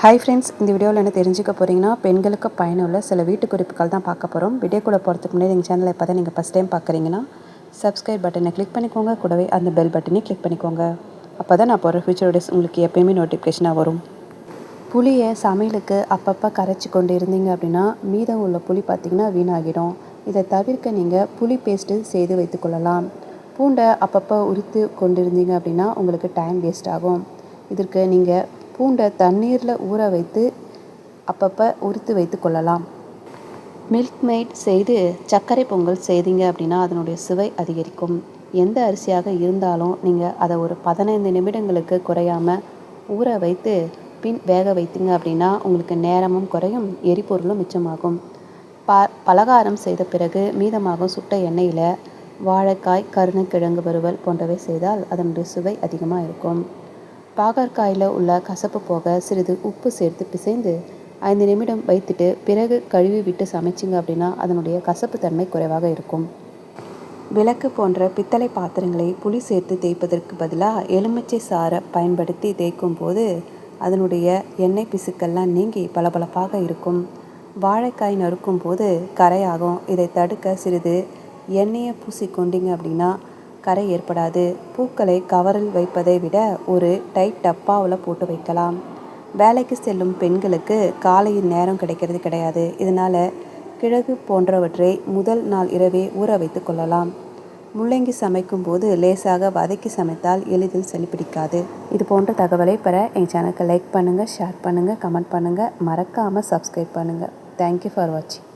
Hi friends இந்த வீடியோவில் என்ன தெரிஞ்சுக்க போகிறீங்கன்னா பெண்களுக்கு பயனுள்ள சில வீட்டு குறிப்புகள் தான் பார்க்க போகிறோம் வீடியோக்குள்ளே போகிறதுக்கு முன்னாடி எங்கள் சேனலை இப்போ தான் நீங்கள் ஃபஸ்ட் டைம் பார்க்குறீங்கன்னா சப்ஸ்கிரைப் பட்டனை கிளிக் பண்ணிக்கோங்க. கூடவே அந்த பெல் பட்டனையும் கிளிக் பண்ணிக்கோங்க. அப்போ தான் நான் போகிற ஃபியூச்சர் வீடியோஸ் உங்களுக்கு எப்பயுமே நோட்டிஃபிகேஷனாக வரும். புளியை சமையலுக்கு அப்பப்போ கரைச்சி கொண்டு இருந்தீங்க அப்படின்னா மீதம் உள்ள புளி பார்த்திங்கன்னா வீணாகிடும். இதை தவிர்க்க நீங்கள் புளி பேஸ்ட்டு செய்து வைத்துக்கொள்ளலாம் பூண்டை அப்பப்போ உரித்து கொண்டு இருந்தீங்க அப்படின்னா உங்களுக்கு டைம் வேஸ்ட் ஆகும். இதற்கு நீங்கள் பூண்டை தண்ணீரில் ஊற வைத்து அப்பப்போ உரித்து வைத்து கொள்ளலாம். மில்க் மெய்ட் செய்து சர்க்கரை பொங்கல் செய்தீங்க அப்படின்னா அதனுடைய சுவை அதிகரிக்கும். எந்த அரிசியாக இருந்தாலும் நீங்கள் அதை ஒரு பதினைந்து நிமிடங்களுக்கு குறையாமல் ஊற வைத்து பின் வேக வைத்தீங்க அப்படின்னா உங்களுக்கு நேரமும் குறையும் எரிபொருளும் மிச்சமாகும். ப பலகாரம் செய்த பிறகு மீதமாகும் சுட்ட எண்ணெயில் வாழைக்காய் கருணக்கிழங்கு வறுவல் போன்றவை செய்தால் அதனுடைய சுவை அதிகமாக இருக்கும். பாகற்காயில் உள்ள கசப்பு போக சிறிது உப்பு சேர்த்து பிசைந்து ஐந்து நிமிடம் வைத்துட்டு பிறகு கழுவி விட்டு சமைச்சிங்க அப்படின்னா அதனுடைய கசப்பு தன்மை குறைவாக இருக்கும். விளக்கு போன்ற பித்தளை பாத்திரங்களை புளி சேர்த்து தேய்ப்பதற்கு பதிலாக எலுமிச்சை சாறை பயன்படுத்தி தேய்க்கும் போது அதனுடைய எண்ணெய் பிசுக்கள்லாம் நீங்கி பளபளப்பாக இருக்கும். வாழைக்காய் நறுக்கும் போது கரையாகும். இதை தடுக்க சிறிது எண்ணெயை பூசி கொண்டீங்க அப்படின்னா கரை ஏற்படாது. பூக்களை கவரில் வைப்பதை விட ஒரு டைட் டப்பாவில் போட்டு வைக்கலாம். வேலைக்கு செல்லும் பெண்களுக்கு காலையில் நேரம் கிடைக்கிறது கிடையாது. இதனால் கிழகு போன்றவற்றை முதல் நாள் இரவே ஊற வைத்து கொள்ளலாம். முள்ளங்கி சமைக்கும் போது லேசாக வதக்கி சமைத்தால் எளிதில் சளி பிடிக்காது. இது போன்ற தகவலை பெற என் சேனலுக்கு லைக் பண்ணுங்கள் ஷேர் பண்ணுங்கள் கமெண்ட் பண்ணுங்கள் மறக்காமல் சப்ஸ்கிரைப் பண்ணுங்கள் தேங்க்யூ ஃபார் வாட்சிங்